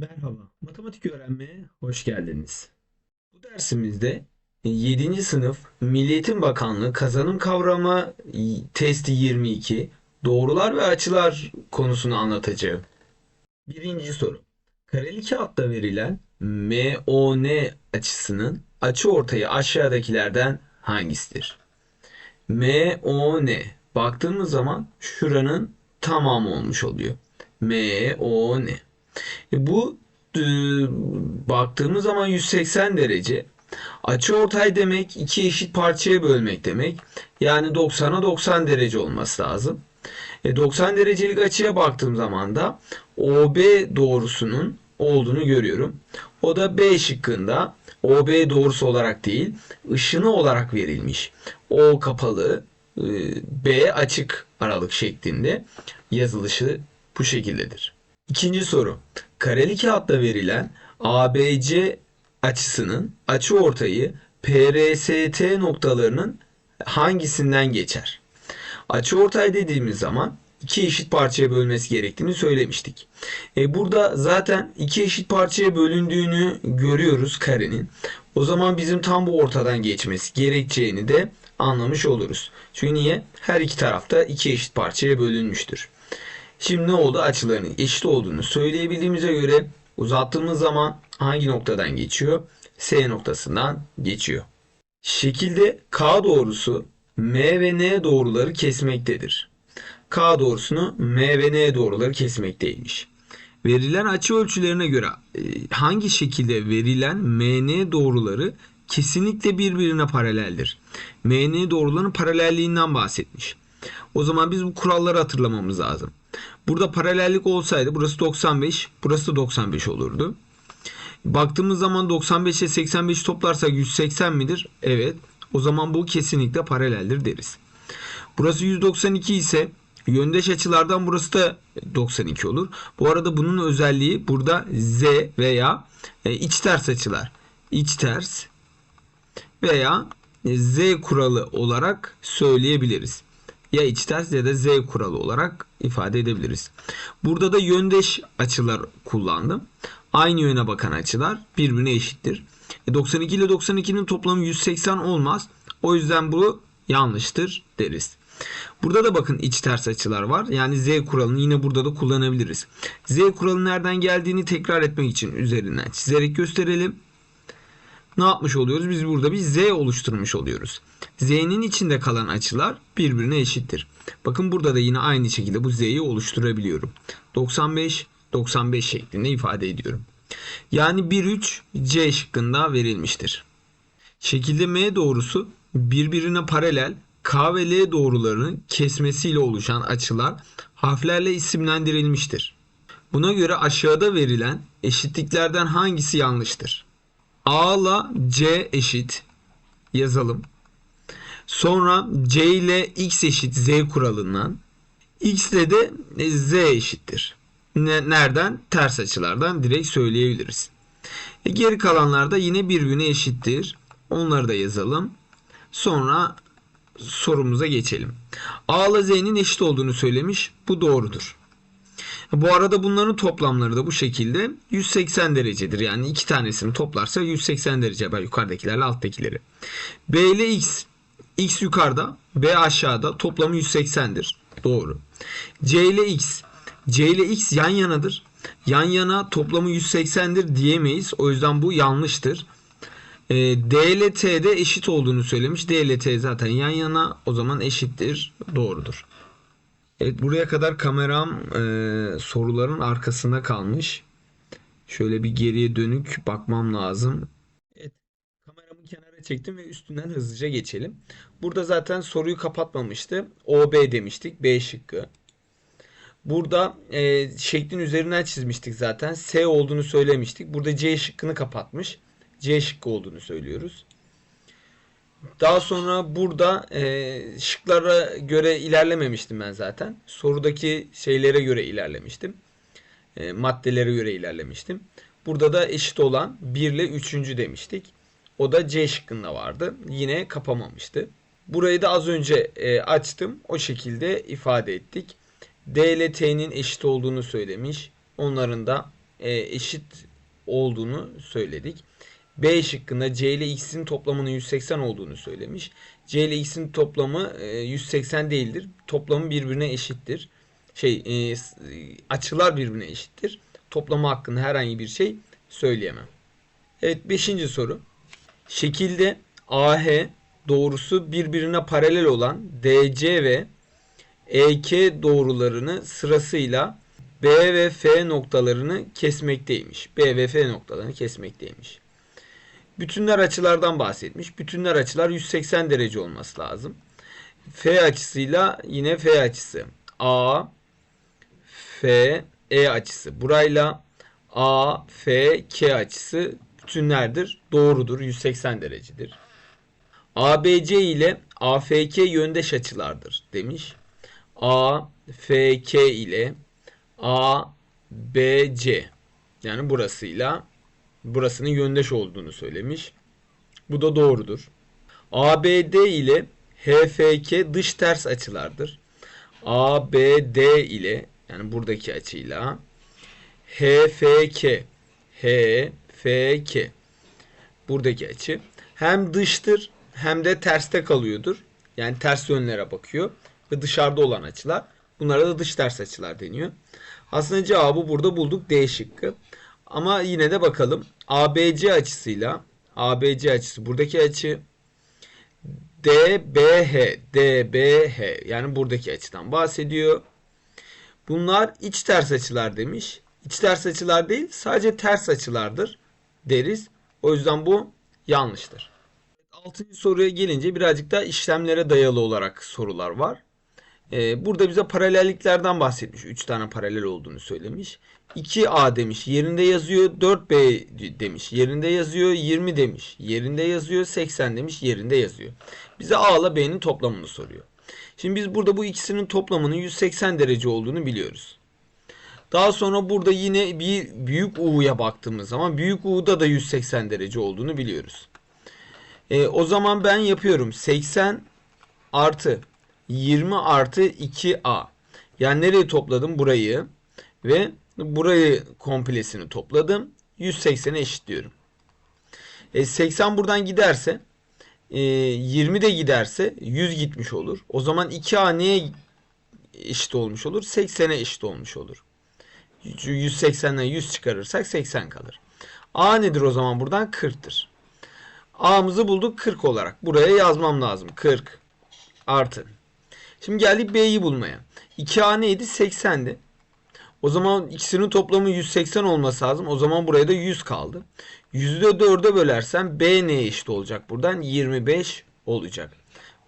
Merhaba, matematik öğrenmeye hoş geldiniz. Bu dersimizde 7. sınıf Milli Eğitim Bakanlığı kazanım kavramı testi 22 doğrular ve açılar konusunu anlatacağım. Birinci soru. Kareli kağıtta verilen MON açısının açıortayı aşağıdakilerden hangisidir? MON baktığımız zaman şuranın tamamı olmuş oluyor. MON. E bu e, baktığımız zaman 180 derece. Açı ortay demek iki eşit parçaya bölmek demek. Yani 90'a 90 derece olması lazım. E 90 derecelik açıya baktığım zaman da OB doğrusunun olduğunu görüyorum. O da B şıkkında OB doğrusu olarak değil, ışını olarak verilmiş. O kapalı, e, B açık aralık şeklinde yazılışı bu şekildedir. İkinci soru. Kareli kağıtta verilen ABC açısının açıortayı PRST noktalarının hangisinden geçer? Açıortay dediğimiz zaman iki eşit parçaya bölmesi gerektiğini söylemiştik. E burada zaten iki eşit parçaya bölündüğünü görüyoruz karenin. O zaman bizim tam bu ortadan geçmesi gerekeceğini de anlamış oluruz. Çünkü niye? Her iki tarafta iki eşit parçaya bölünmüştür. Şimdi ne oldu? Açılarının eşit olduğunu söyleyebildiğimize göre uzattığımız zaman hangi noktadan geçiyor? S noktasından geçiyor. Şekilde K doğrusu M ve N doğruları kesmektedir. K doğrusunu M ve N doğruları kesmekteymiş. Verilen açı ölçülerine göre e, hangi şekilde verilen MN doğruları kesinlikle birbirine paraleldir. MN doğruların paralelliğinden bahsetmiş. O zaman biz bu kuralları hatırlamamız lazım. Burada paralellik olsaydı burası 95, burası da 95 olurdu. Baktığımız zaman 95 ile 85 toplarsak 180 midir? Evet. O zaman bu kesinlikle paraleldir deriz. Burası 192 ise yöndeş açılardan burası da 92 olur. Bu arada bunun özelliği burada z veya e, iç ters açılar. İç ters veya z kuralı olarak söyleyebiliriz ya iç ters ya da z kuralı olarak ifade edebiliriz. Burada da yöndeş açılar kullandım. Aynı yöne bakan açılar birbirine eşittir. E 92 ile 92'nin toplamı 180 olmaz. O yüzden bu yanlıştır deriz. Burada da bakın iç ters açılar var. Yani z kuralını yine burada da kullanabiliriz. Z kuralı nereden geldiğini tekrar etmek için üzerinden çizerek gösterelim ne yapmış oluyoruz? Biz burada bir z oluşturmuş oluyoruz. Z'nin içinde kalan açılar birbirine eşittir. Bakın burada da yine aynı şekilde bu z'yi oluşturabiliyorum. 95 95 şeklinde ifade ediyorum. Yani 1 3 C şıkkında verilmiştir. Şekilde M doğrusu birbirine paralel K ve L doğrularının kesmesiyle oluşan açılar harflerle isimlendirilmiştir. Buna göre aşağıda verilen eşitliklerden hangisi yanlıştır? A ile C eşit yazalım. Sonra C ile X eşit Z kuralından. X ile de Z eşittir. Nereden? Ters açılardan direkt söyleyebiliriz. E geri kalanlar da yine birbirine eşittir. Onları da yazalım. Sonra sorumuza geçelim. A ile Z'nin eşit olduğunu söylemiş. Bu doğrudur. Bu arada bunların toplamları da bu şekilde 180 derecedir. Yani iki tanesini toplarsa 180 derece. Ben yukarıdakilerle alttakileri. B ile X. X yukarıda, B aşağıda. Toplamı 180'dir. Doğru. C ile X. C ile X yan yanadır. Yan yana toplamı 180'dir diyemeyiz. O yüzden bu yanlıştır. E, D ile T de eşit olduğunu söylemiş. D ile T zaten yan yana o zaman eşittir. Doğrudur. Evet buraya kadar kameram e, soruların arkasında kalmış. Şöyle bir geriye dönük bakmam lazım. Evet kameramı kenara çektim ve üstünden hızlıca geçelim. Burada zaten soruyu kapatmamıştı. OB demiştik. B şıkkı. Burada e, şeklin üzerinden çizmiştik zaten. S olduğunu söylemiştik. Burada C şıkkını kapatmış. C şıkkı olduğunu söylüyoruz. Daha sonra burada e, şıklara göre ilerlememiştim ben zaten. Sorudaki şeylere göre ilerlemiştim. E, maddelere göre ilerlemiştim. Burada da eşit olan 1 ile 3. demiştik. O da C şıkkında vardı. Yine kapamamıştı. Burayı da az önce e, açtım. O şekilde ifade ettik. D ile T'nin eşit olduğunu söylemiş. Onların da e, eşit olduğunu söyledik. B şıkkında C ile X'in toplamının 180 olduğunu söylemiş. C ile X'in toplamı e, 180 değildir. Toplamı birbirine eşittir. Şey e, açılar birbirine eşittir. Toplamı hakkında herhangi bir şey söyleyemem. Evet 5. soru. Şekilde AH doğrusu birbirine paralel olan DC ve EK doğrularını sırasıyla B ve F noktalarını kesmekteymiş. B ve F noktalarını kesmekteymiş. Bütünler açılardan bahsetmiş. Bütünler açılar 180 derece olması lazım. F açısıyla yine F açısı. A, F, E açısı. Burayla A, F, K açısı bütünlerdir. Doğrudur. 180 derecedir. ABC ile AFK yöndeş açılardır demiş. AFK ile ABC yani burasıyla burasının yöndeş olduğunu söylemiş. Bu da doğrudur. ABD ile HFK dış ters açılardır. ABD ile yani buradaki açıyla HFK HFK buradaki açı hem dıştır hem de terste kalıyordur. Yani ters yönlere bakıyor ve dışarıda olan açılar. Bunlara da dış ters açılar deniyor. Aslında cevabı burada bulduk D şıkkı. Ama yine de bakalım. ABC açısıyla ABC açısı buradaki açı DBH DBH yani buradaki açıdan bahsediyor. Bunlar iç ters açılar demiş. İç ters açılar değil sadece ters açılardır deriz. O yüzden bu yanlıştır. Altıncı soruya gelince birazcık da işlemlere dayalı olarak sorular var. Ee, burada bize paralelliklerden bahsetmiş. 3 tane paralel olduğunu söylemiş. 2A demiş. Yerinde yazıyor. 4B demiş. Yerinde yazıyor. 20 demiş. Yerinde yazıyor. 80 demiş. Yerinde yazıyor. Bize A ile B'nin toplamını soruyor. Şimdi biz burada bu ikisinin toplamının 180 derece olduğunu biliyoruz. Daha sonra burada yine bir büyük U'ya baktığımız zaman büyük U'da da 180 derece olduğunu biliyoruz. E, o zaman ben yapıyorum 80 artı 20 artı 2A. Yani nereye topladım? Burayı ve burayı komplesini topladım. 180'e eşitliyorum. E, 80 buradan giderse e, 20 de giderse 100 gitmiş olur. O zaman 2A neye eşit olmuş olur? 80'e eşit olmuş olur. 180'den 100 çıkarırsak 80 kalır. A nedir o zaman buradan? 40'tır. A'mızı bulduk 40 olarak. Buraya yazmam lazım. 40 artı. Şimdi geldik B'yi bulmaya. 2A neydi? 80'di. O zaman ikisinin toplamı 180 olması lazım. O zaman buraya da 100 kaldı. 100'ü de 4'e bölersem B neye eşit olacak buradan? 25 olacak.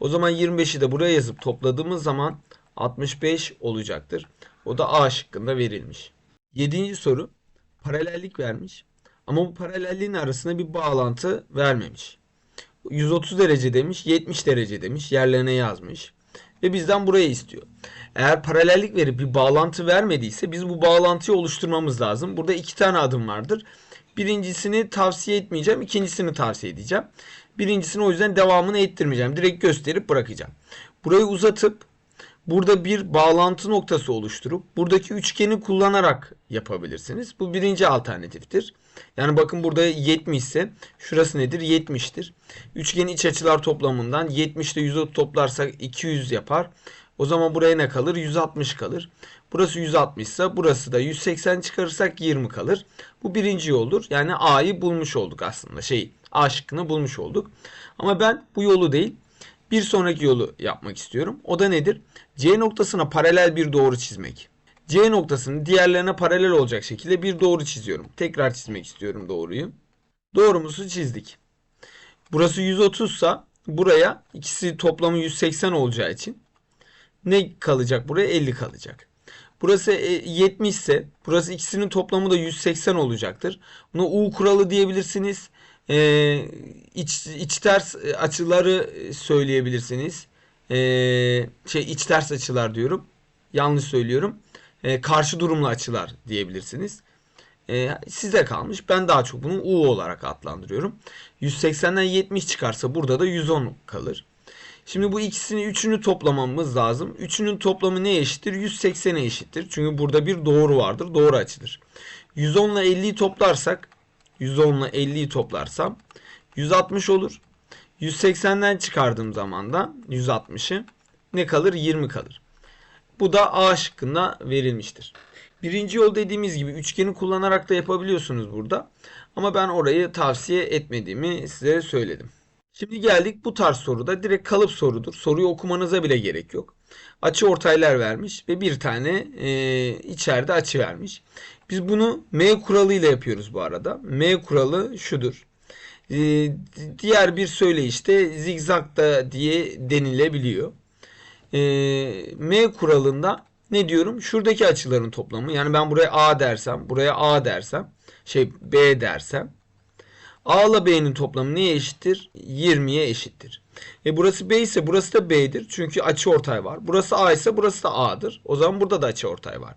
O zaman 25'i de buraya yazıp topladığımız zaman 65 olacaktır. O da A şıkkında verilmiş. Yedinci soru. Paralellik vermiş. Ama bu paralelliğin arasında bir bağlantı vermemiş. 130 derece demiş, 70 derece demiş. Yerlerine yazmış. Ve bizden burayı istiyor. Eğer paralellik verip bir bağlantı vermediyse biz bu bağlantıyı oluşturmamız lazım. Burada iki tane adım vardır. Birincisini tavsiye etmeyeceğim. ikincisini tavsiye edeceğim. Birincisini o yüzden devamını ettirmeyeceğim. Direkt gösterip bırakacağım. Burayı uzatıp burada bir bağlantı noktası oluşturup buradaki üçgeni kullanarak yapabilirsiniz. Bu birinci alternatiftir. Yani bakın burada 70 ise şurası nedir? 70'tir. Üçgenin iç açılar toplamından 70 ile 100'ü toplarsak 200 yapar. O zaman buraya ne kalır? 160 kalır. Burası 160 ise burası da 180 çıkarırsak 20 kalır. Bu birinci yoldur. Yani A'yı bulmuş olduk aslında. Şey A şıkkını bulmuş olduk. Ama ben bu yolu değil bir sonraki yolu yapmak istiyorum. O da nedir? C noktasına paralel bir doğru çizmek. C noktasını diğerlerine paralel olacak şekilde bir doğru çiziyorum. Tekrar çizmek istiyorum doğruyu. Doğrumuzu çizdik. Burası 130 ise buraya ikisi toplamı 180 olacağı için ne kalacak buraya? 50 kalacak. Burası e, 70 ise burası ikisinin toplamı da 180 olacaktır. Buna U kuralı diyebilirsiniz. Ee, iç, iç ters açıları söyleyebilirsiniz. Ee, şey iç ters açılar diyorum. Yanlış söylüyorum. Ee, karşı durumlu açılar diyebilirsiniz. Ee, size kalmış. Ben daha çok bunu U olarak adlandırıyorum. 180'den 70 çıkarsa burada da 110 kalır. Şimdi bu ikisini üçünü toplamamız lazım. Üçünün toplamı ne eşittir? 180'e eşittir. Çünkü burada bir doğru vardır. Doğru açıdır. 110 ile 50'yi toplarsak 110 ile 50'yi toplarsam 160 olur. 180'den çıkardığım zaman da 160'ı ne kalır? 20 kalır. Bu da A şıkkında verilmiştir. Birinci yol dediğimiz gibi üçgeni kullanarak da yapabiliyorsunuz burada. Ama ben orayı tavsiye etmediğimi size söyledim. Şimdi geldik bu tarz soruda direkt kalıp sorudur. Soruyu okumanıza bile gerek yok. Açı ortaylar vermiş ve bir tane e, içeride açı vermiş. Biz bunu M kuralıyla yapıyoruz bu arada. M kuralı şudur. E, diğer bir söyleyişte zigzag da diye denilebiliyor. E, M kuralında ne diyorum? Şuradaki açıların toplamı. Yani ben buraya A dersem, buraya A dersem, şey B dersem A ile B'nin toplamı neye eşittir? 20'ye eşittir. E burası B ise burası da B'dir. Çünkü açı ortay var. Burası A ise burası da A'dır. O zaman burada da açı ortay var.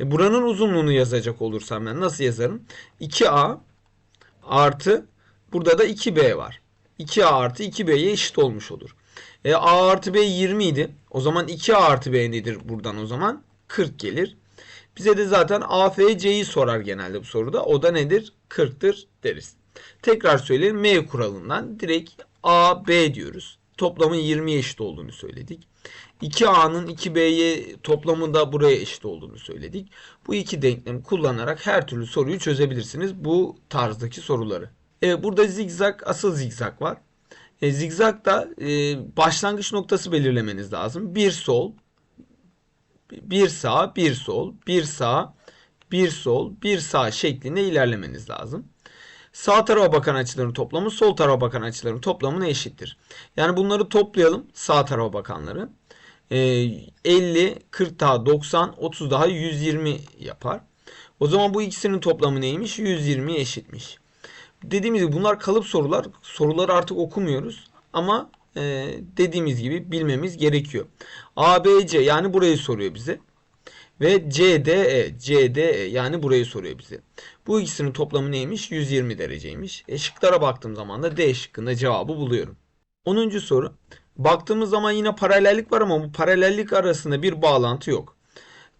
E buranın uzunluğunu yazacak olursam ben nasıl yazarım? 2A artı burada da 2B var. 2A artı 2B'ye eşit olmuş olur. E, A artı B 20 idi. O zaman 2A artı B nedir buradan o zaman? 40 gelir. Bize de zaten AFC'yi sorar genelde bu soruda. O da nedir? 40'tır deriz. Tekrar söyleyelim. M kuralından direkt A, B diyoruz. Toplamın 20'ye eşit olduğunu söyledik. 2A'nın 2B'ye toplamı da buraya eşit olduğunu söyledik. Bu iki denklemi kullanarak her türlü soruyu çözebilirsiniz bu tarzdaki soruları. Evet burada zigzag asıl zigzag var. E, zigzagda e, başlangıç noktası belirlemeniz lazım. Bir sol, bir sağ, bir sol, bir sağ, bir sol, bir sağ şeklinde ilerlemeniz lazım. Sağ tarafa bakan açıların toplamı sol tarafa bakan açıların toplamına eşittir. Yani bunları toplayalım sağ tarafa bakanları. E, 50, 40 daha 90, 30 daha 120 yapar. O zaman bu ikisinin toplamı neymiş? 120 eşitmiş. Dediğimiz gibi bunlar kalıp sorular. Soruları artık okumuyoruz. Ama e, dediğimiz gibi bilmemiz gerekiyor. ABC yani burayı soruyor bize. Ve CDE, CDE yani burayı soruyor bize. Bu ikisinin toplamı neymiş? 120 dereceymiş. E şıklara baktığım zaman da D şıkkında cevabı buluyorum. 10. soru. Baktığımız zaman yine paralellik var ama bu paralellik arasında bir bağlantı yok.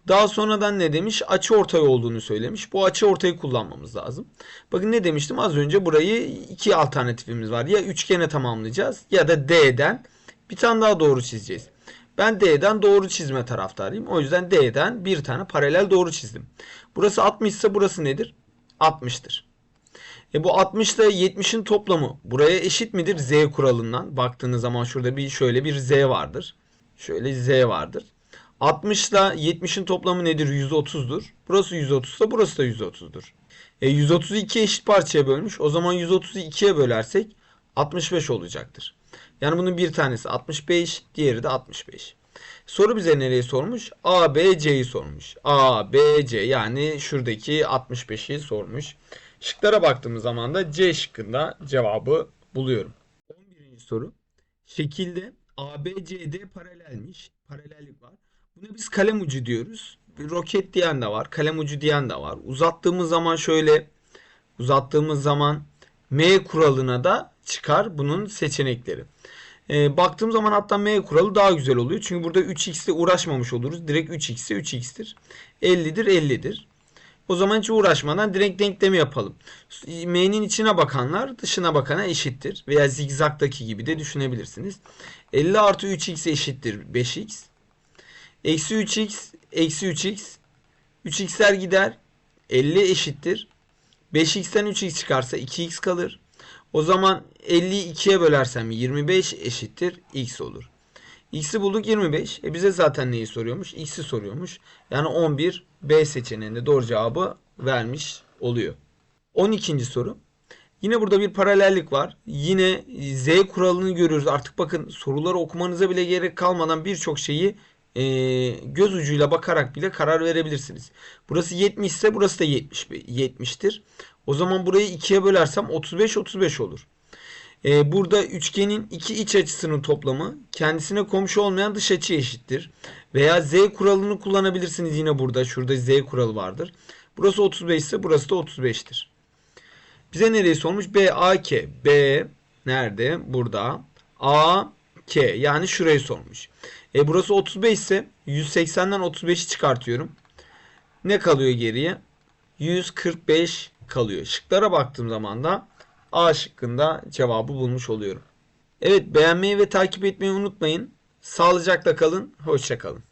Daha sonradan ne demiş? Açı ortay olduğunu söylemiş. Bu açı ortayı kullanmamız lazım. Bakın ne demiştim? Az önce burayı iki alternatifimiz var. Ya üçgene tamamlayacağız ya da D'den bir tane daha doğru çizeceğiz. Ben D'den doğru çizme taraftarıyım. O yüzden D'den bir tane paralel doğru çizdim. Burası 60 ise burası nedir? 60'tır. E bu 60 ile 70'in toplamı buraya eşit midir? Z kuralından. Baktığınız zaman şurada bir şöyle bir Z vardır. Şöyle Z vardır. 60 ile 70'in toplamı nedir? 130'dur. Burası 130 ise burası da 130'dur. E 130'u 2 eşit parçaya bölmüş. O zaman 130'u 2'ye bölersek 65 olacaktır. Yani bunun bir tanesi 65, diğeri de 65. Soru bize nereye sormuş? A, B, C'yi sormuş. A, B, C yani şuradaki 65'i sormuş. Şıklara baktığımız zaman da C şıkkında cevabı buluyorum. 11. soru. Şekilde ABCD paralelmiş. Paralellik var. Buna biz kalem ucu diyoruz. Bir roket diyen de var. Kalem ucu diyen de var. Uzattığımız zaman şöyle uzattığımız zaman M kuralına da çıkar bunun seçenekleri. E, baktığım zaman hatta M kuralı daha güzel oluyor. Çünkü burada 3x ile uğraşmamış oluruz. Direkt 3x ise 3x'tir. 50'dir 50'dir. O zaman hiç uğraşmadan direkt denklemi yapalım. M'nin içine bakanlar dışına bakana eşittir. Veya zigzagdaki gibi de düşünebilirsiniz. 50 artı 3x eşittir 5x. Eksi 3x eksi 3x. 3x'ler gider. 50 eşittir. 5x'ten 3x çıkarsa 2x kalır. O zaman 50'yi 2'ye bölersem 25 eşittir x olur. X'i bulduk 25. E bize zaten neyi soruyormuş? X'i soruyormuş. Yani 11 B seçeneğinde doğru cevabı vermiş oluyor. 12. soru. Yine burada bir paralellik var. Yine Z kuralını görüyoruz. Artık bakın soruları okumanıza bile gerek kalmadan birçok şeyi e, göz ucuyla bakarak bile karar verebilirsiniz. Burası 70 ise burası da 70 70'tir. O zaman burayı 2'ye bölersem 35 35 olur. Ee, burada üçgenin iki iç açısının toplamı kendisine komşu olmayan dış açı eşittir. Veya z kuralını kullanabilirsiniz yine burada. Şurada z kuralı vardır. Burası 35 ise burası da 35'tir. Bize nereyi sormuş? B, A, K. B nerede? Burada. A, K. Yani şurayı sormuş. E burası 35 ise 180'den 35'i çıkartıyorum. Ne kalıyor geriye? 145 kalıyor. Şıklara baktığım zaman da A şıkkında cevabı bulmuş oluyorum. Evet beğenmeyi ve takip etmeyi unutmayın. Sağlıcakla kalın. Hoşça kalın.